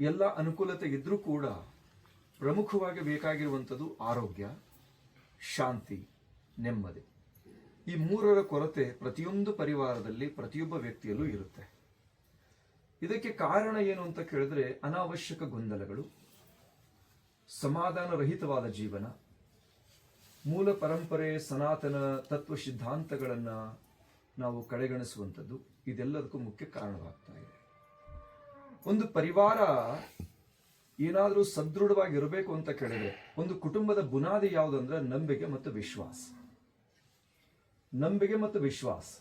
ಎಲ್ಲ ಅನುಕೂಲತೆ ಇದ್ರೂ ಕೂಡ ಪ್ರಮುಖವಾಗಿ ಬೇಕಾಗಿರುವಂಥದ್ದು ಆರೋಗ್ಯ, ಶಾಂತಿ, ನೆಮ್ಮದಿ. ಈ ಮೂರರ ಕೊರತೆ ಪ್ರತಿಯೊಂದು ಪರಿವಾರದಲ್ಲಿ ಪ್ರತಿಯೊಬ್ಬ ವ್ಯಕ್ತಿಯಲ್ಲೂ ಇರುತ್ತೆ. ಇದಕ್ಕೆ ಕಾರಣ ಏನು ಅಂತ ಕೇಳಿದ್ರೆ ಅನಾವಶ್ಯಕ ಗೊಂದಲಗಳು ಸಮಾಧಾನ ರಹಿತವಾದ ಜೀವನ, ಮೂಲ ಪರಂಪರೆ, ಸನಾತನ ತತ್ವ ಸಿದ್ಧಾಂತಗಳನ್ನು ನಾವು ಕಡೆಗಣಿಸುವಂಥದ್ದು, ಇದೆಲ್ಲದಕ್ಕೂ ಮುಖ್ಯ ಕಾರಣವಾಗ್ತಾ ಇದೆ. ಒಂದು ಪರಿವಾರ ಏನಾದರೂ ಸದೃಢವಾಗಿರಬೇಕು ಅಂತ ಕೇಳಿದ್ರೆ ಒಂದು ಕುಟುಂಬದ ಬುನಾದಿ ಯಾವುದಂದ್ರೆ ನಂಬಿಕೆ ಮತ್ತು ವಿಶ್ವಾಸ. ನಂಬಿಕೆ ಮತ್ತು ವಿಶ್ವಾಸ.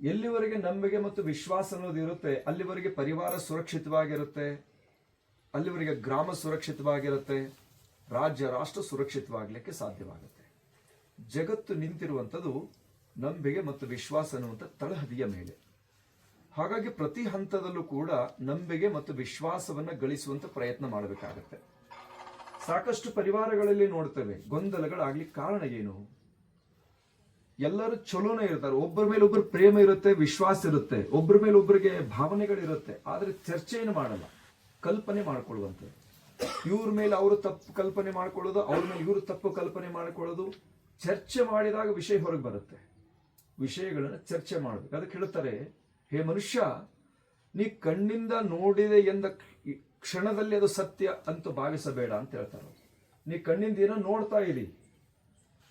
ಎಲ್ಲಿವರೆಗೆ ನಂಬಿಕೆ ಮತ್ತು ವಿಶ್ವಾಸ ಅನ್ನೋದು ಇರುತ್ತೆ? ಅಲ್ಲಿವರೆಗೆ ಪರಿವಾರ ಸುರಕ್ಷಿತವಾಗಿರುತ್ತೆ. ಅಲ್ಲಿವರೆಗೆ ಗ್ರಾಮ ಸುರಕ್ಷಿತವಾಗಿರುತ್ತೆ. ರಾಜ್ಯ, ರಾಷ್ಟ್ರ ಸುರಕ್ಷಿತವಾಗಲಿಕ್ಕೆ ಸಾಧ್ಯವಾಗುತ್ತೆ. ಜಗತ್ತು ನಿಂತಿರುವಂಥದ್ದು ನಂಬಿಕೆ ಮತ್ತು ವಿಶ್ವಾಸ ಅನ್ನುವಂಥ ತಳಹದಿಯ ಮೇಲೆ. ಹಾಗಾಗಿ ಪ್ರತಿ ಹಂತದಲ್ಲೂ ಕೂಡ ನಂಬಿಕೆ ಮತ್ತು ವಿಶ್ವಾಸವನ್ನ ಗಳಿಸುವಂತ ಪ್ರಯತ್ನ ಮಾಡಬೇಕಾಗತ್ತೆ. ಸಾಕಷ್ಟು ಪರಿವಾರಗಳಲ್ಲಿ ನೋಡ್ತೇವೆ, ಗೊಂದಲಗಳಾಗ್ಲಿಕ್ಕೆ ಕಾರಣ ಏನು? ಎಲ್ಲರೂ ಚಲೋನೇ ಇರ್ತಾರೆ, ಒಬ್ಬರ ಮೇಲೆ ಒಬ್ಬರು ಪ್ರೇಮ ಇರುತ್ತೆ, ವಿಶ್ವಾಸ ಇರುತ್ತೆ, ಒಬ್ಬರ ಮೇಲೆ ಒಬ್ಬರಿಗೆ ಭಾವನೆಗಳಿರುತ್ತೆ, ಆದರೆ ಚರ್ಚೆಯನ್ನು ಮಾಡಲ್ಲ, ಕಲ್ಪನೆ ಮಾಡ್ಕೊಳ್ಳುವಂತೆ. ಇವ್ರ ಮೇಲೆ ಅವರು ತಪ್ಪು ಕಲ್ಪನೆ ಮಾಡ್ಕೊಳ್ಳೋದು, ಅವ್ರ ಮೇಲೆ ಇವರು ತಪ್ಪು ಕಲ್ಪನೆ ಮಾಡ್ಕೊಳ್ಳೋದು, ಚರ್ಚೆ ಮಾಡಿದಾಗ ವಿಷಯ ಹೊರಗೆ ಬರುತ್ತೆ. ವಿಷಯಗಳನ್ನು ಚರ್ಚೆ ಮಾಡಬೇಕು. ಅದಕ್ಕೆ ಹೇಳ್ತಾರೆ ಹೇ ಮನುಷ್ಯ, ನೀ ಕಣ್ಣಿಂದ ನೋಡಿದೆ ಎಂದ ಕ್ಷಣದಲ್ಲಿ ಅದು ಸತ್ಯ ಅಂತ ಭಾವಿಸಬೇಡ ಅಂತ ಹೇಳ್ತಾರೆ ನೀ ಕಣ್ಣಿಂದ ಏನೋ ನೋಡ್ತಾ ಇರಿ.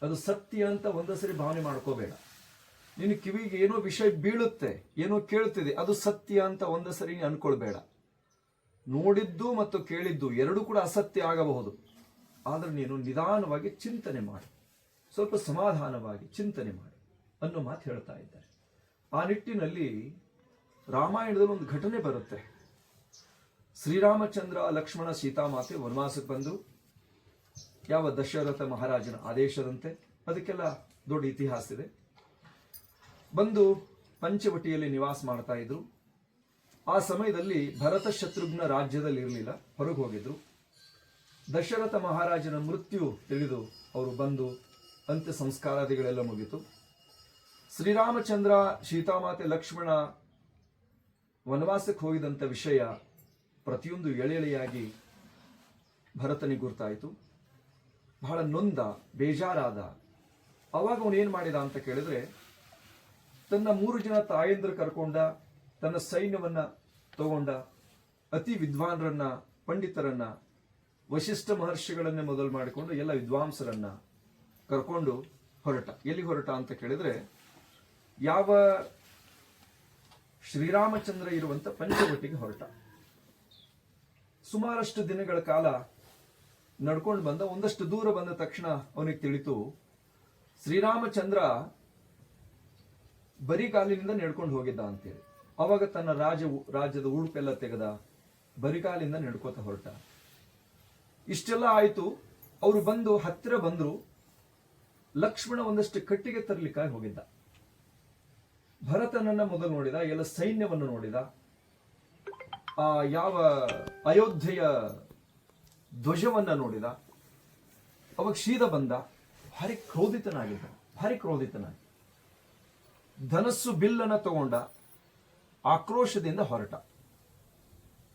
ಅದು ಸತ್ಯ ಅಂತ ಒಂದಸರಿ ಭಾವನೆ ಮಾಡ್ಕೋಬೇಡ. ನಿನ್ನ ಕಿವಿಗೆ ಏನೋ ವಿಷಯ ಬೀಳುತ್ತೆ, ಏನೋ ಕೇಳ್ತಿದೆ, ಅದು ಸತ್ಯ ಅಂತ ಒಂದಸರಿ ನೀನು ಅನ್ಕೊಳ್ಬೇಡ. ನೋಡಿದ್ದು ಮತ್ತು ಕೇಳಿದ್ದು ಎರಡೂ ಕೂಡ ಅಸತ್ಯ ಆಗಬಹುದು. ಆದರೆ ನೀನು ನಿಧಾನವಾಗಿ ಚಿಂತನೆ ಮಾಡಿ. ಸ್ವಲ್ಪ ಸಮಾಧಾನವಾಗಿ ಚಿಂತನೆ ಮಾಡಿ ಅನ್ನೋ ಮಾತು ಹೇಳ್ತಾ ಇದ್ದಾರೆ. ಆ ನಿಟ್ಟಿನಲ್ಲಿ ರಾಮಾಯಣದಲ್ಲಿ ಒಂದು ಘಟನೆ ಬರುತ್ತೆ. ಶ್ರೀರಾಮಚಂದ್ರ, ಲಕ್ಷ್ಮಣ, ಸೀತಾಮಾತೆ ವನವಾಸಕ್ಕೆ ಬಂದು ಯಾವ ದಶರಥ ಮಹಾರಾಜನ ಆದೇಶದಂತೆ ಅದಕ್ಕೆಲ್ಲ ದೊಡ್ಡ ಇತಿಹಾಸ ಇದೆ. ಬಂದು ಪಂಚವಟಿಯಲ್ಲಿ ನಿವಾಸ ಮಾಡ್ತಾ ಇದ್ರು. ಆ ಸಮಯದಲ್ಲಿ ಭರತ ಶತ್ರುಘ್ನ ರಾಜ್ಯದಲ್ಲಿ ಇರಲಿಲ್ಲ, ಹೊರಗೆ ಹೋಗಿದ್ರು. ದಶರಥ ಮಹಾರಾಜನ ಮೃತ್ಯು ತಿಳಿದು ಅವರು ಬಂದು ಅಂತ್ಯ ಸಂಸ್ಕಾರಾದಿಗಳೆಲ್ಲ ಮುಗಿತು. ಶ್ರೀರಾಮಚಂದ್ರ, ಸೀತಾಮಾತೆ, ಲಕ್ಷ್ಮಣ ವನವಾಸಕ್ಕೆ ಹೋಗಿದಂಥ ವಿಷಯ ಪ್ರತಿಯೊಂದು ಎಳೆ ಎಳೆಯಾಗಿ ಭರತನಿಗೆ ಗುರ್ತಾಯಿತು. ಬಹಳ ನೊಂದ, ಬೇಜಾರಾದ, ಅವಾಗ ಅವನು ಏನು ಮಾಡಿದ ಅಂತ ಕೇಳಿದ್ರೆ, ತನ್ನ ಮೂರು ಜನ ತಾಯಂದ್ರ ಕರ್ಕೊಂಡ, ತನ್ನ ಸೈನ್ಯವನ್ನ ತಗೊಂಡ, ಅತಿ ವಿದ್ವಾನ್ರನ್ನ, ಪಂಡಿತರನ್ನ, ವಶಿಷ್ಠ ಮಹರ್ಷಿಗಳನ್ನೇ ಮೊದಲು ಮಾಡಿಕೊಂಡು ಎಲ್ಲ ವಿದ್ವಾಂಸರನ್ನ ಕರ್ಕೊಂಡು ಹೊರಟ. ಎಲ್ಲಿ ಹೊರಟ ಅಂತ ಕೇಳಿದ್ರೆ, ಯಾವ ಶ್ರೀರಾಮಚಂದ್ರ ಇರುವಂತ ಪಂಚವಟಿಗೆ ಹೊರಟ. ಸುಮಾರಷ್ಟು ದಿನಗಳ ಕಾಲ ನಡ್ಕೊಂಡು ಬಂದ, ಒಂದಷ್ಟು ದೂರ ಬಂದ ತಕ್ಷಣ ಅವನಿಗೆ ತಿಳಿತು, ಶ್ರೀರಾಮಚಂದ್ರ ಬರಿಗಾಲಿನಿಂದ ನಡ್ಕೊಂಡು ಹೋಗಿದ್ದ ಅಂತೇಳಿ. ಅವಾಗ ತನ್ನ ರಾಜ ರಾಜ್ಯದ ಉಡುಪೆಲ್ಲ ತೆಗೆದ ಬರಿಗಾಲಿಂದ ನಡ್ಕೋತ ಹೊರಟ. ಇಷ್ಟೆಲ್ಲ ಆಯಿತು, ಅವರು ಬಂದು ಹತ್ತಿರ ಬಂದರು, ಲಕ್ಷ್ಮಣ ಒಂದಷ್ಟು ಕಟ್ಟಿಗೆ ತರಲಿಕ್ಕಾಗಿ ಹೋಗಿದ್ದ. ಭರತನನ್ನ ಮೊದಲು ನೋಡಿದ, ಎಲ್ಲ ಸೈನ್ಯವನ್ನು ನೋಡಿದ. ಆ, ಯಾವ ಅಯೋಧ್ಯೆಯ ಧ್ವಜವನ್ನ ನೋಡಿದ. ಅವಾಗ ಶೀದ ಬಂದ. ಭಾರಿ ಕ್ರೋಧಿತನಾಗಿದ್ದ. ಭಾರಿ ಕ್ರೋಧಿತನಾಗಿ. ಧನಸ್ಸು ಬಿಲ್ಲನ್ನು ತಗೊಂಡ. ಆಕ್ರೋಶದಿಂದ ಹೊರಟ.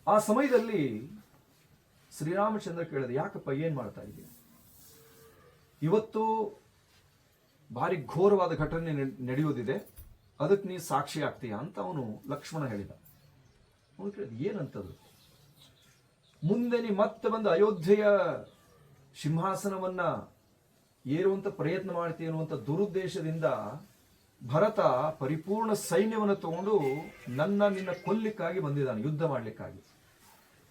ಆ ಸಮಯದಲ್ಲಿ ಶ್ರೀರಾಮಚಂದ್ರ ಕೇಳಿದ, ಯಾಕಪ್ಪ, ಏನ್ ಮಾಡ್ತಾ ಇದೀಯ ಇವತ್ತು ಭಾರಿ ಘೋರವಾದ ಘಟನೆ ನಡೆಯುವುದಿದೆ. ಅದಕ್ಕೆ ನೀ ಸಾಕ್ಷಿ ಆಗ್ತೀಯ ಅಂತ ಅವನು ಲಕ್ಷ್ಮಣ ಹೇಳಿದ. ಅವನು ಕೇಳಿದ, ಏನಂತದು? ಮುಂದೆ ನೀ ಮತ್ತೆ ಬಂದು ಅಯೋಧ್ಯೆಯ ಸಿಂಹಾಸನವನ್ನ ಏರುವಂತ ಪ್ರಯತ್ನ ಮಾಡ್ತೀಯ ಅನ್ನುವಂಥ ದುರುದ್ದೇಶದಿಂದ ಭರತ ಪರಿಪೂರ್ಣ ಸೈನ್ಯವನ್ನು ತಗೊಂಡು ನನ್ನ ನಿನ್ನ ಕೊಲ್ಲಿಕ್ಕಾಗಿ ಬಂದಿದ್ದಾನೆ, ಯುದ್ಧ ಮಾಡಲಿಕ್ಕಾಗಿ.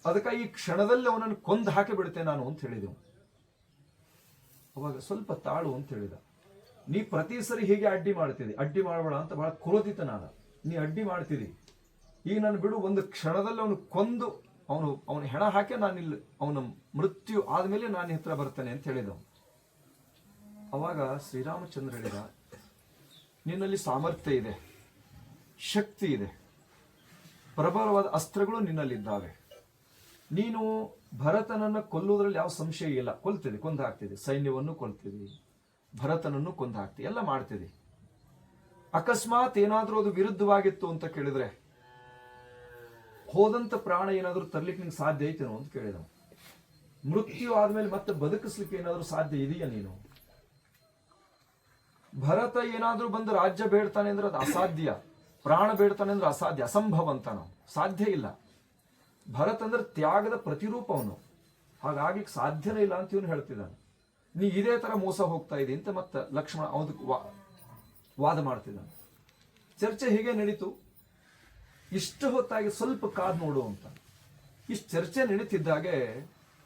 ಅದಕ್ಕಾಗಿ ಈ ಕ್ಷಣದಲ್ಲಿ ಅವನನ್ನು ಕೊಂದು ಹಾಕಿ ಬಿಡ್ತೇನೆ ನಾನು ಅಂತ ಹೇಳಿದೆವು ಅವಾಗ ಸ್ವಲ್ಪ ತಾಳು ಅಂತ ಹೇಳಿದ. ನೀ ಪ್ರತಿ ಸರಿ ಹೀಗೆ ಅಡ್ಡಿ ಮಾಡ್ತಿದ್ದಿ ಅಡ್ಡಿ ಮಾಡಬೇಡ ಅಂತ ಬಹಳ ಕ್ರೋಧಿತನಾದ. ನೀ ಅಡ್ಡಿ ಮಾಡ್ತಿದ್ದಿ ಈಗ ನಾನು ಬಿಡು, ಒಂದು ಕ್ಷಣದಲ್ಲಿ ಅವನು ಕೊಂದು, ಅವನು, ಅವನ ಹೆಣ ಹಾಕಿ ನಾನು ಇಲ್ಲಿ, ಅವನ ಮೃತ್ಯು ಆದಮೇಲೆ ನಾನು ಹತ್ರ ಬರ್ತೇನೆ ಅಂತ ಹೇಳಿದ ಅವಾಗ ಶ್ರೀರಾಮಚಂದ್ರ ಹೇಳಿದ, ನಿನ್ನಲ್ಲಿ ಸಾಮರ್ಥ್ಯ ಇದೆ, ಶಕ್ತಿ ಇದೆ, ಪ್ರಬಲವಾದ ಅಸ್ತ್ರಗಳು ನಿನ್ನಲ್ಲಿದ್ದಾವೆ. ನೀನು ಭರತನನ್ನು ಕೊಲ್ಲುವುದರಲ್ಲಿ ಯಾವ ಸಂಶಯ ಇಲ್ಲ. ಕೊಲ್ತಿದೆ ಕೊಂದು ಹಾಕ್ತಿದೆ ಸೈನ್ಯವನ್ನು ಕೊಲ್ತಿದೆ ಭರತನನ್ನು ಕೊಂದು ಹಾಕ್ತಿ ಎಲ್ಲ ಮಾಡ್ತಿದೆ. ಅಕಸ್ಮಾತ್ ಏನಾದರೂ ಅದು ವಿರುದ್ಧವಾಗಿತ್ತು ಅಂತ ಕೇಳಿದ್ರೆ, ಹೋದಂತ ಪ್ರಾಣ ಏನಾದರೂ ತರ್ಲಿಕ್ಕೆ ನಿಂಗೆ ಸಾಧ್ಯ ಐತೇನೋ ಅಂತ ಕೇಳಿದ ಮೃತ್ಯು ಆದ್ಮೇಲೆ ಮತ್ತೆ ಬದುಕಿಸ್ಲಿಕ್ಕೆ ಏನಾದರೂ ಸಾಧ್ಯ ಇದೆಯಾ ನೀನು? ಭರತ ಏನಾದರೂ ಬಂದು ರಾಜ್ಯ ಬೇಡ್ತಾನೆ ಅಂದ್ರೆ ಅದು ಅಸಾಧ್ಯ, ಪ್ರಾಣ ಬೇಡ್ತಾನೆ ಅಂದ್ರೆ ಅಸಾಧ್ಯ, ಅಸಂಭವ ಅಂತ ನಾವು. ಸಾಧ್ಯ ಇಲ್ಲ. ಭರತ್ ಅಂದ್ರೆ ತ್ಯಾಗದ ಪ್ರತಿರೂಪವನು ಹಾಗಾಗಿ ಸಾಧ್ಯನೇ ಇಲ್ಲ ಅಂತ ಇವನು ಹೇಳ್ತಿದ್ದಾನೆ. ನೀ ಇದೇ ತರ ಮೋಸ ಹೋಗ್ತಾ ಇದೆ ಅಂತ ಮತ್ತೆ ಲಕ್ಷ್ಮಣ ಅವದಕ್ಕೆ ವಾದ ಮಾಡ್ತಿದ್ದಾನೆ. ಚರ್ಚೆ ಹೀಗೆ ನಡೀತು? ಇಷ್ಟು ಹೊತ್ತಾಗಿ ಸ್ವಲ್ಪ ಕಾದ್ ನೋಡು ಅಂತ. ಇಷ್ಟು ಚರ್ಚೆ ನಡೀತಿದ್ದಾಗೆ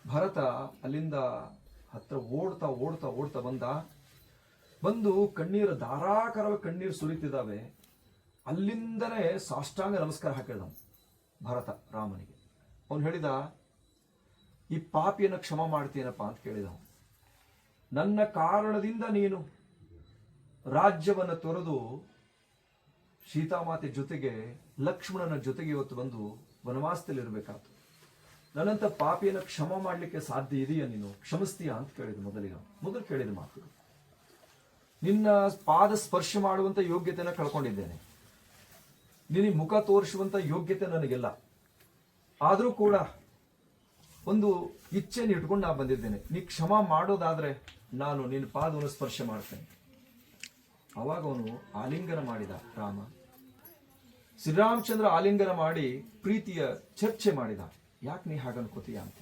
ಭರತ ಅಲ್ಲಿಂದ ಹತ್ರ ಓಡ್ತಾ ಓಡ್ತಾ ಓಡ್ತಾ ಬಂದ. ಬಂದು ಕಣ್ಣೀರು ಧಾರಾಕಾರವ ಕಣ್ಣೀರು ಸುರಿತಿದ್ದಾವೆ. ಅಲ್ಲಿಂದನೇ ಸಾಷ್ಟಾಂಗ ನಮಸ್ಕಾರ ಹಾಕಿದ ಭರತ ರಾಮನಿಗೆ. ಅವನು ಹೇಳಿದ, ಈ ಪಾಪಿಯನ್ನು ಕ್ಷಮ ಮಾಡ್ತೀನಪ್ಪ ಅಂತ ಕೇಳಿದ ಅವ್ನು. ನನ್ನ ಕಾರಣದಿಂದ ನೀನು ರಾಜ್ಯವನ್ನು ತೊರೆದು ಸೀತಾಮಾತೆ ಜೊತೆಗೆ ಲಕ್ಷ್ಮಣನ ಜೊತೆಗೆ ಇವತ್ತು ಬಂದು ವನವಾಸದಲ್ಲಿ ಇರಬೇಕಾಯ್ತು ನನ್ನಂತ ಪಾಪಿಯನ್ನು ಕ್ಷಮ ಮಾಡಲಿಕ್ಕೆ ಸಾಧ್ಯ ಇದೆಯಾ ನೀನು? ಕ್ಷಮಿಸ್ತೀಯಾ ಅಂತ ಕೇಳಿದ ಮೊದಲಿಗೆ ಮೊದಲು ಕೇಳಿದ ಮಾತು. ನಿನ್ನ ಪಾದ ಸ್ಪರ್ಶ ಮಾಡುವಂತ ಯೋಗ್ಯತೆನ ಕಳ್ಕೊಂಡಿದ್ದೇನೆ. ನಿನಗೆ ಮುಖ ತೋರಿಸುವಂತ ಯೋಗ್ಯತೆ ನನಗೆಲ್ಲ. ಆದರೂ ಕೂಡ ಒಂದು ಇಚ್ಛೆಯನ್ನು ಇಟ್ಕೊಂಡು ನಾ ಬಂದಿದ್ದೇನೆ. ನೀ ಕ್ಷಮ ಮಾಡೋದಾದ್ರೆ ನಾನು ನಿನ್ನ ಪಾದವನ್ನು ಸ್ಪರ್ಶ ಮಾಡ್ತೇನೆ. ಅವಾಗ ಅವನು ಆಲಿಂಗನ ಮಾಡಿದ ರಾಮ. ಶ್ರೀರಾಮಚಂದ್ರ ಆಲಿಂಗನ ಮಾಡಿ ಪ್ರೀತಿಯ ಚರ್ಚೆ ಮಾಡಿದ. ಯಾಕೆ ನೀ ಹಾಗನ್ಕೋತೀಯ ಅಂತ?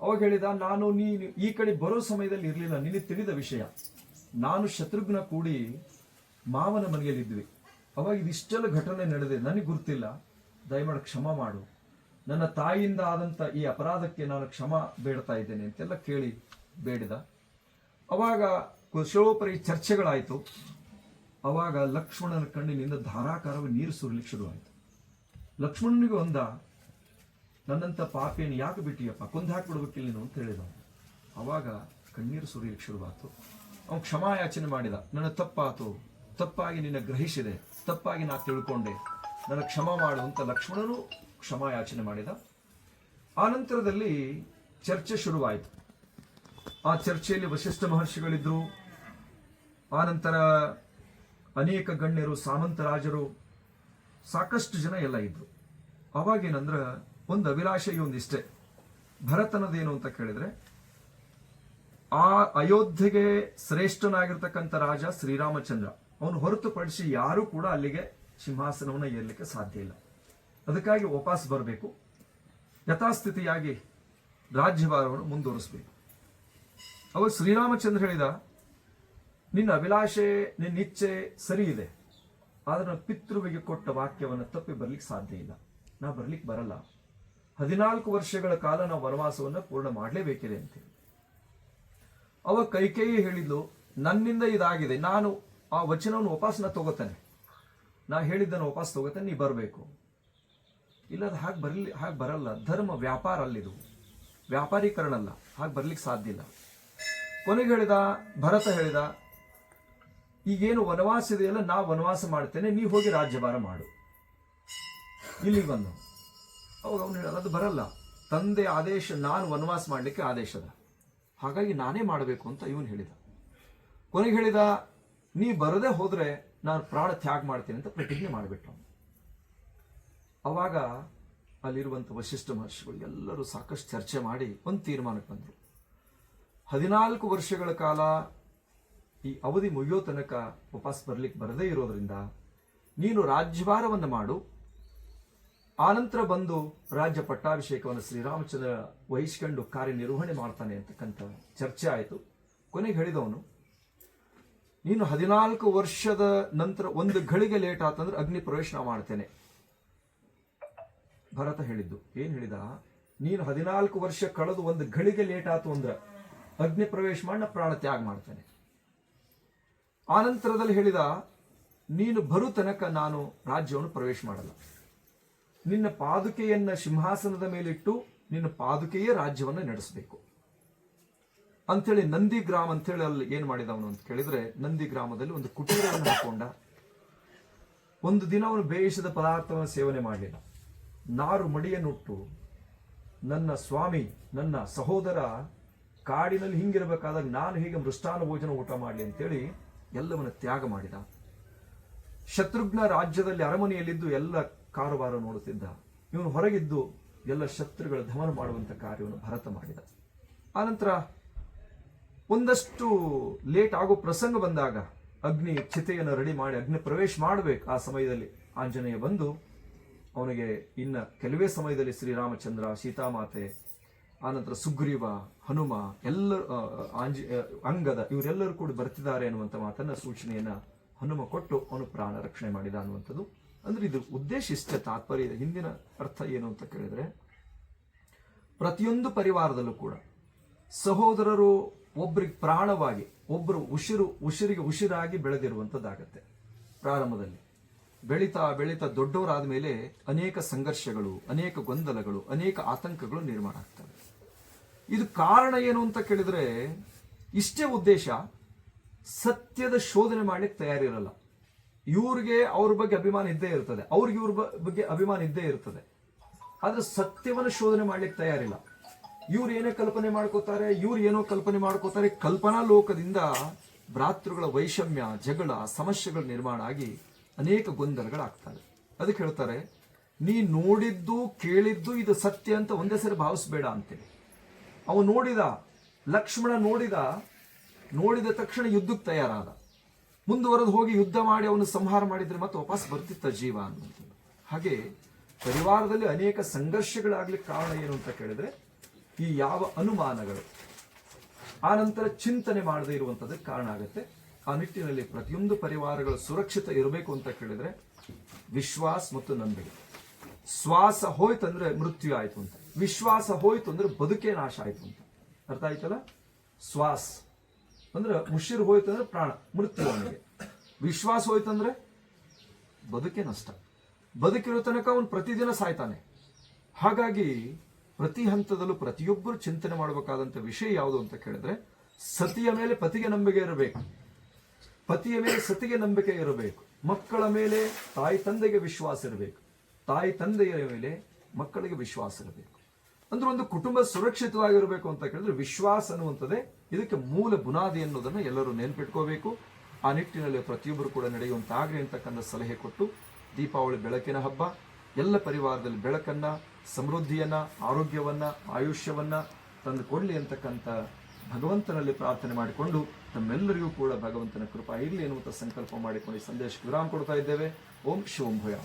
ಅವಾಗ ಹೇಳಿದ, ನಾನು ನೀನು ಈ ಕಡೆ ಬರೋ ಸಮಯದಲ್ಲಿ ಇರಲಿಲ್ಲ. ನಿನಗೆ ತಿಳಿದ ವಿಷಯ. ನಾನು ಶತ್ರುಘ್ನ ಕೂಡಿ ಮಾವನ ಮನೆಯಲ್ಲಿದ್ವಿ. ಅವಾಗ ಇದಿಷ್ಟೆಲ್ಲ ಘಟನೆ ನಡೆದಿದೆ ನನಗೆ ಗೊತ್ತಿಲ್ಲ ದಯಮಾಡಿ ಕ್ಷಮ ಮಾಡು. ನನ್ನ ತಾಯಿಯಿಂದ ಆದಂತ ಈ ಅಪರಾಧಕ್ಕೆ ನಾನು ಕ್ಷಮ ಬೇಡ್ತಾ ಇದ್ದೇನೆ ಅಂತೆಲ್ಲ ಕೇಳಿ ಬೇಡಿದ. ಅವಾಗ ಕುಶೋಪರಿ ಚರ್ಚೆಗಳಾಯಿತು. ಅವಾಗ ಲಕ್ಷ್ಮಣನ ಕಣ್ಣಿನಿಂದ ಧಾರಾಕಾರವಾಗಿ ನೀರು ಸುರಿಲಿಕ್ಕೆ ಶುರುವಾಯಿತು. ಲಕ್ಷ್ಮಣನಿಗೆ ಒಂದ, ನನ್ನಂತ ಪಾಪಿಯನ್ನು ಯಾಕೆ ಬಿಟ್ಟಿಯಪ್ಪ? ಕೊಂದು ಹಾಕಿಬಿಡ್ಬೇಕಿಲ್ಲ ನೀನು ಅಂತ ಹೇಳಿದ. ಅವಾಗ ಕಣ್ಣೀರು ಸುರಿಯಲಿಕ್ಕೆ ಶುರುವಾಯಿತು. ಅವನು ಕ್ಷಮಾಯಾಚನೆ ಮಾಡಿದ. ನನ್ನ ತಪ್ಪಾತು, ತಪ್ಪಾಗಿ ನಿನ್ನ ಗ್ರಹಿಸಿದೆ, ತಪ್ಪಾಗಿ ನಾ ತಿಳ್ಕೊಂಡೆ. ನನ್ನ ಕ್ಷಮ ಮಾಡು ಅಂತ ಲಕ್ಷ್ಮಣನು ಕ್ಷಮಾಯಾಚನೆ ಮಾಡಿದ. ಆನಂತರದಲ್ಲಿ ಚರ್ಚೆ ಶುರುವಾಯಿತು. ಆ ಚರ್ಚೆಯಲ್ಲಿ ವಶಿಷ್ಠ ಮಹರ್ಷಿಗಳಿದ್ರು. ಆನಂತರ ಅನೇಕ ಗಣ್ಯರು, ಸಾಮಂತ ರಾಜರು, ಸಾಕಷ್ಟು ಜನ ಎಲ್ಲ ಇದ್ರು. ಅವಾಗೇನಂದ್ರ ಒಂದು ಅಭಿಲಾಷೆ ಒಂದಿಷ್ಟೇ ಭರತನದೇನು ಅಂತ ಕೇಳಿದ್ರೆ, ಆ ಅಯೋಧ್ಯೆಗೆ ಶ್ರೇಷ್ಠನಾಗಿರ್ತಕ್ಕಂಥ ರಾಜ ಶ್ರೀರಾಮಚಂದ್ರ. ಅವನು ಹೊರತುಪಡಿಸಿ ಯಾರೂ ಕೂಡ ಅಲ್ಲಿಗೆ ಸಿಂಹಾಸನವನ್ನು ಏರ್ಲಿಕ್ಕೆ ಸಾಧ್ಯ ಇಲ್ಲ. ಅದಕ್ಕಾಗಿ ವಾಪಸ್ ಬರಬೇಕು. ಯಥಾಸ್ಥಿತಿಯಾಗಿ ರಾಜ್ಯಭಾರವನ್ನು ಮುಂದುವರಿಸಬೇಕು. ಅವರು ಶ್ರೀರಾಮಚಂದ್ರ ಹೇಳಿದ, ನಿನ್ನ ಅಭಿಲಾಷೆ, ನಿನ್ನ ಇಚ್ಛೆ ಸರಿ ಇದೆ. ಆದರೆ ಪಿತೃವಿಗೆ ಕೊಟ್ಟ ವಾಕ್ಯವನ್ನು ತಪ್ಪಿ ಬರಲಿಕ್ಕೆ ಸಾಧ್ಯ ಇಲ್ಲ. ನಾ ಬರಲಿಕ್ಕೆ ಬರಲ್ಲ. ಹದಿನಾಲ್ಕು ವರ್ಷಗಳ ಕಾಲ ನಾವು ವನವಾಸವನ್ನು ಪೂರ್ಣ ಮಾಡಲೇಬೇಕಿದೆ ಅಂತೇಳಿ ಅವ ಕೈಕೇಯಿ ಹೇಳಿದ್ಲು, ನನ್ನಿಂದ ಇದಾಗಿದೆ. ನಾನು ಆ ವಚನವನ್ನು ವಾಪಸ್ ನಾ ತಗೋತಾನೆ. ನಾ ಹೇಳಿದ್ದನ್ನು ವಾಪಸ್ ತಗೋತಾನೆ, ನೀ ಬರಬೇಕು. ಇಲ್ಲ ಅದು ಹಾಗೆ ಬರಲಿ, ಹಾಗೆ ಬರಲ್ಲ. ಧರ್ಮ, ವ್ಯಾಪಾರ ಅಲ್ಲಿದು. ವ್ಯಾಪಾರೀಕರಣ ಅಲ್ಲ. ಹಾಗೆ ಬರ್ಲಿಕ್ಕೆ ಸಾಧ್ಯ ಇಲ್ಲ. ಕೊನೆಗೆ ಹೇಳಿದ, ಭರತ ಹೇಳಿದ, ಈಗೇನು ವನವಾಸ ಇದೆಯಲ್ಲ, ನಾ ವನವಾಸ ಮಾಡ್ತೇನೆ, ನೀ ಹೋಗಿ ರಾಜ್ಯಭಾರ ಮಾಡು. ಇಲ್ಲಿಗೆ ಬಂದು. ಅವಾಗ ಅವನು ಹೇಳಲ್ಲ, ಅದು ಬರಲ್ಲ. ತಂದೆ ಆದೇಶ, ನಾನು ವನವಾಸ ಮಾಡಲಿಕ್ಕೆ ಆದೇಶದ ಹಾಗಾಗಿ ನಾನೇ ಮಾಡಬೇಕು ಅಂತ ಇವನು ಹೇಳಿದ. ಕೊನೆಗೆ ಹೇಳಿದ, ನೀ ಬರದೇ ಹೋದರೆ ನಾನು ಪ್ರಾಣ ತ್ಯಾಗ ಮಾಡ್ತೀನಿ ಅಂತ ಪ್ರತಿಜ್ಞೆ ಮಾಡಿಬಿಟ್ಟು ಅವಾಗ ಅಲ್ಲಿರುವಂಥ ವಶಿಷ್ಠ ಮಹರ್ಷಿಗಳು ಎಲ್ಲರೂ ಸಾಕಷ್ಟು ಚರ್ಚೆ ಮಾಡಿ ಒಂದು ತೀರ್ಮಾನಕ್ಕೆ ಬಂದರು. ಹದಿನಾಲ್ಕು ವರ್ಷಗಳ ಕಾಲ ಈ ಅವಧಿ ಮುಗಿಯೋ ತನಕ ವಾಪಸ್ ಬರಲಿಕ್ಕೆ ಬರದೇ ಇರೋದ್ರಿಂದ ನೀನು ರಾಜ್ಯಭಾರವನ್ನು ಮಾಡು, ಆನಂತರ ಬಂದು ರಾಜ್ಯ ಪಟ್ಟಾಭಿಷೇಕವನ್ನು ಶ್ರೀರಾಮಚಂದ್ರ ವಹಿಸ್ಕೊಂಡು ಕಾರ್ಯನಿರ್ವಹಣೆ ಮಾಡ್ತಾನೆ ಅಂತಕ್ಕಂಥ ಚರ್ಚೆ ಆಯಿತು. ಕೊನೆಗೆ ಹೇಳಿದವನು, ನೀನು ಹದಿನಾಲ್ಕು ವರ್ಷದ ನಂತರ ಒಂದು ಗಳಿಗೆ ಲೇಟ್ ಆತಂದ್ರೆ ಅಗ್ನಿ ಪ್ರವೇಶ ಮಾಡ್ತೇನೆ. ಭರತ ಹೇಳಿದ್ದು. ಏನ್ ಹೇಳಿದ? ನೀನು ಹದಿನಾಲ್ಕು ವರ್ಷ ಕಳೆದು ಒಂದು ಗಳಿಗೆ ಲೇಟ್ ಆತು ಅಂದ್ರೆ ಅಗ್ನಿ ಪ್ರವೇಶ ಮಾಡಿ ಪ್ರಾಣ ತ್ಯಾಗ ಮಾಡ್ತೇನೆ. ಆನಂತರದಲ್ಲಿ ಹೇಳಿದ, ನೀನು ಬರು ತನಕ ನಾನು ರಾಜ್ಯವನ್ನು ಪ್ರವೇಶ ಮಾಡಲ್ಲ. ನಿನ್ನ ಪಾದುಕೆಯನ್ನ ಸಿಂಹಾಸನದ ಮೇಲಿಟ್ಟು ನಿನ್ನ ಪಾದುಕೆಯೇ ರಾಜ್ಯವನ್ನು ನಡೆಸಬೇಕು. ಅಂಥೇಳಿ ನಂದಿ ಗ್ರಾಮ ಅಂತೇಳಿ ಅಲ್ಲಿ ಏನ್ ಮಾಡಿದ ಅವನು ಅಂತ ಕೇಳಿದ್ರೆ, ನಂದಿ ಗ್ರಾಮದಲ್ಲಿ ಒಂದು ಕುಟೀರವನ್ನು ಹಾಕೊಂಡ, ಒಂದು ದಿನ ಅವನು ಬೇಯಿಸಿದ ಪದಾರ್ಥವನ್ನು ಸೇವನೆ ಮಾಡಲಿಲ್ಲ. ನಾರು ಮಡಿಯನ್ನುಟ್ಟು ನನ್ನ ಸ್ವಾಮಿ, ನನ್ನ ಸಹೋದರ ಕಾಡಿನಲ್ಲಿ ಹಿಂಗಿರಬೇಕಾದಾಗ ನಾನು ಹೀಗೆ ಮೃಷ್ಟಾನ ಭೋಜನ ಊಟ ಮಾಡಲಿ ಅಂತೇಳಿ ಎಲ್ಲವನ್ನು ತ್ಯಾಗ ಮಾಡಿದ. ಶತ್ರುಘ್ನ ರಾಜ್ಯದಲ್ಲಿ ಅರಮನೆಯಲ್ಲಿದ್ದು ಎಲ್ಲ ಕಾರುಬಾರ ನೋಡುತ್ತಿದ್ದ. ಇವನು ಹೊರಗಿದ್ದು ಎಲ್ಲ ಶತ್ರುಗಳ ದಮನ ಮಾಡುವಂಥ ಕಾರ್ಯವನ್ನು ಭರತ ಮಾಡಿದ. ಆನಂತರ ಒಂದಷ್ಟು ಲೇಟ್ ಆಗೋ ಪ್ರಸಂಗ ಬಂದಾಗ ಅಗ್ನಿ ಚಿತೆಯನ್ನು ರೆಡಿ ಮಾಡಿ, ಅಗ್ನಿ ಪ್ರವೇಶ ಮಾಡಬೇಕು. ಆ ಸಮಯದಲ್ಲಿ ಆಂಜನೇಯ ಬಂದು ಅವನಿಗೆ ಇನ್ನ ಕೆಲವೇ ಸಮಯದಲ್ಲಿ ಶ್ರೀರಾಮಚಂದ್ರ, ಸೀತಾಮಾತೆ ಆನಂತರ ಸುಗ್ರೀವ, ಹನುಮ, ಎಲ್ಲರೂ ಆಂಜಿ ಅಂಗದ ಇವರೆಲ್ಲರೂ ಕೂಡ ಬರ್ತಿದ್ದಾರೆ ಅನ್ನುವಂಥ ಮಾತನ್ನ ಸೂಚನೆಯನ್ನ ಹನುಮ ಕೊಟ್ಟು ಅವನು ಪ್ರಾಣ ರಕ್ಷಣೆ ಮಾಡಿದ ಅನ್ನುವಂಥದ್ದು ಅಂದ್ರೆ ಇದು ಉದ್ದೇಶ ಇಷ್ಟ ತಾತ್ಪರ್ಯ. ಹಿಂದಿನ ಅರ್ಥ ಏನು ಅಂತ ಕೇಳಿದರೆ, ಪ್ರತಿಯೊಂದು ಪರಿವಾರದಲ್ಲೂ ಕೂಡ ಸಹೋದರರು ಒಬ್ರಿಗೆ ಪ್ರಾಣವಾಗಿ ಒಬ್ಬರು ಉಸಿರು, ಉಸಿರಿಗೆ ಉಸಿರಾಗಿ ಬೆಳೆದಿರುವಂಥದ್ದಾಗತ್ತೆ ಪ್ರಾರಂಭದಲ್ಲಿ ಬೆಳೀತಾ ಬೆಳೀತಾ ದೊಡ್ಡವರಾದ ಮೇಲೆ ಅನೇಕ ಸಂಘರ್ಷಗಳು, ಅನೇಕ ಗೊಂದಲಗಳು, ಅನೇಕ ಆತಂಕಗಳು ನಿರ್ಮಾಣ ಆಗ್ತವೆ. ಇದು ಕಾರಣ ಏನು ಅಂತ ಕೇಳಿದ್ರೆ, ಇಷ್ಟೇ ಉದ್ದೇಶ, ಸತ್ಯದ ಶೋಧನೆ ಮಾಡ್ಲಿಕ್ಕೆ ತಯಾರಿರಲ್ಲ ಇವ್ರಿಗೆ ಅವ್ರ ಬಗ್ಗೆ ಅಭಿಮಾನ ಇದ್ದೇ ಇರ್ತದೆ. ಅವ್ರಿಗೆ ಇವ್ರ ಬಗ್ಗೆ ಅಭಿಮಾನ ಇದ್ದೇ ಇರ್ತದೆ. ಆದ್ರೆ ಸತ್ಯವನ್ನು ಶೋಧನೆ ಮಾಡ್ಲಿಕ್ಕೆ ತಯಾರಿಲ್ಲ ಇವ್ರು ಏನೇ ಕಲ್ಪನೆ ಮಾಡ್ಕೋತಾರೆ, ಇವ್ರು ಏನೋ ಕಲ್ಪನೆ ಮಾಡ್ಕೋತಾರೆ ಕಲ್ಪನಾ ಲೋಕದಿಂದ ಭ್ರಾತೃಗಳ ವೈಷಮ್ಯ, ಜಗಳ, ಸಮಸ್ಯೆಗಳು ನಿರ್ಮಾಣ ಆಗಿ ಅನೇಕ ಗೊಂದಲಗಳಾಗ್ತವೆ. ಅದಕ್ಕೆ ಹೇಳ್ತಾರೆ, ನೀ ನೋಡಿದ್ದು, ಕೇಳಿದ್ದು ಇದು ಸತ್ಯ ಅಂತ ಒಂದೇ ಸರಿ ಭಾವಿಸ್ಬೇಡ ಅಂತೇಳಿ ಅವ ನೋಡಿದ, ಲಕ್ಷ್ಮಣ ನೋಡಿದ ನೋಡಿದ ತಕ್ಷಣ ಯುದ್ಧಕ್ಕೆ ತಯಾರಾದ. ಮುಂದುವರೆದು ಹೋಗಿ ಯುದ್ಧ ಮಾಡಿ ಅವನು ಸಂಹಾರ ಮಾಡಿದ್ರೆ ಮತ್ತೆ ವಾಪಸ್ ಬರ್ತಿತ್ತ ಜೀವ ಅನ್ನುವಂಥದ್ದು. ಹಾಗೆ ಪರಿವಾರದಲ್ಲಿ ಅನೇಕ ಸಂಘರ್ಷಗಳಾಗಲಿಕ್ಕೆ ಕಾರಣ ಏನು ಅಂತ ಕೇಳಿದ್ರೆ, ಈ ಯಾವ ಅನುಮಾನಗಳು ಆ ನಂತರ ಚಿಂತನೆ ಮಾಡದೇ ಇರುವಂತದಕ್ಕೆ ಕಾರಣ ಆಗುತ್ತೆ. ಆ ನಿಟ್ಟಿನಲ್ಲಿ ಪ್ರತಿಯೊಂದು ಪರಿವಾರಗಳು ಸುರಕ್ಷಿತ ಇರಬೇಕು ಅಂತ ಕೇಳಿದ್ರೆ ವಿಶ್ವಾಸ ಮತ್ತು ನಂಬಿಕೆ. ಶ್ವಾಸ ಹೋಯ್ತಂದ್ರೆ ಮೃತ್ಯು ಆಯ್ತು ಅಂತ. ವಿಶ್ವಾಸ ಹೋಯ್ತು ಅಂದ್ರೆ ಬದುಕೇ ನಾಶ ಆಯ್ತು ಅಂತ. ಅರ್ಥ ಆಯ್ತಲ್ಲ? ಶ್ವಾಸ. ಅಂದ್ರೆ ಉಸಿರು ಹೋಯ್ತು ಅಂದ್ರೆ ಪ್ರಾಣ, ಮೃತ್ಯು ಅವನಿಗೆ. ವಿಶ್ವಾಸ ಹೋಯ್ತು ಅಂದ್ರೆ ಬದುಕೇ ನಷ್ಟ. ಬದುಕಿರೋ ತನಕ ಅವನು ಪ್ರತಿದಿನ ಸಾಯ್ತಾನೆ. ಹಾಗಾಗಿ ಪ್ರತಿ ಹಂತದಲ್ಲೂ ಪ್ರತಿಯೊಬ್ಬರು ಚಿಂತನೆ ಮಾಡಬೇಕಾದಂತ ವಿಷಯ ಯಾವುದು ಅಂತ ಕೇಳಿದ್ರೆ ಸತಿಯ ಮೇಲೆ ಪತಿಗೆ ನಂಬಿಕೆ ಇರಬೇಕು. ಪತಿಯ ಮೇಲೆ ಸತಿಗೆ ನಂಬಿಕೆ ಇರಬೇಕು. ಮಕ್ಕಳ ಮೇಲೆ ತಾಯಿ ತಂದೆಗೆ ವಿಶ್ವಾಸ ಇರಬೇಕು. ತಾಯಿ ತಂದೆಯ ಮೇಲೆ ಮಕ್ಕಳಿಗೆ ವಿಶ್ವಾಸ ಇರಬೇಕು. ಅಂದ್ರೆ ಒಂದು ಕುಟುಂಬ ಸುರಕ್ಷಿತವಾಗಿರಬೇಕು ಅಂತ ಕೇಳಿದ್ರೆ ವಿಶ್ವಾಸ ಅನ್ನುವಂಥದ್ದೇ ಇದಕ್ಕೆ ಮೂಲ ಬುನಾದಿ ಅನ್ನೋದನ್ನು ಎಲ್ಲರೂ ನೆನ್ಪಿಟ್ಕೋಬೇಕು. ಆ ನಿಟ್ಟಿನಲ್ಲಿ ಪ್ರತಿಯೊಬ್ಬರು ಕೂಡ ನಡೆಯುವಂತಾಗಲಿ ಅಂತಕ್ಕಂಥ ಸಲಹೆ ಕೊಟ್ಟು ದೀಪಾವಳಿ ಬೆಳಕಿನ ಹಬ್ಬ, ಎಲ್ಲ ಪರಿವಾರದಲ್ಲಿ ಬೆಳಕನ್ನ, ಸಮೃದ್ಧಿಯನ್ನ, ಆರೋಗ್ಯವನ್ನ, ಆಯುಷ್ಯವನ್ನ ತಂದು ಕೊಡಲಿ ಅಂತಕ್ಕಂಥ ಭಗವಂತನಲ್ಲಿ ಪ್ರಾರ್ಥನೆ ಮಾಡಿಕೊಂಡು ತಮ್ಮೆಲ್ಲರಿಗೂ ಕೂಡ ಭಗವಂತನ ಕೃಪಾ ಇರಲಿ ಎನ್ನುವಂಥ ಸಂಕಲ್ಪ ಮಾಡಿಕೊಂಡು ಈ ಸಂದೇಶಕ್ಕೆ ವಿರಾಮ ಕೊಡ್ತಾ ಇದ್ದೇವೆ. ಓಂ ಶಿವಂ ಭೂಯ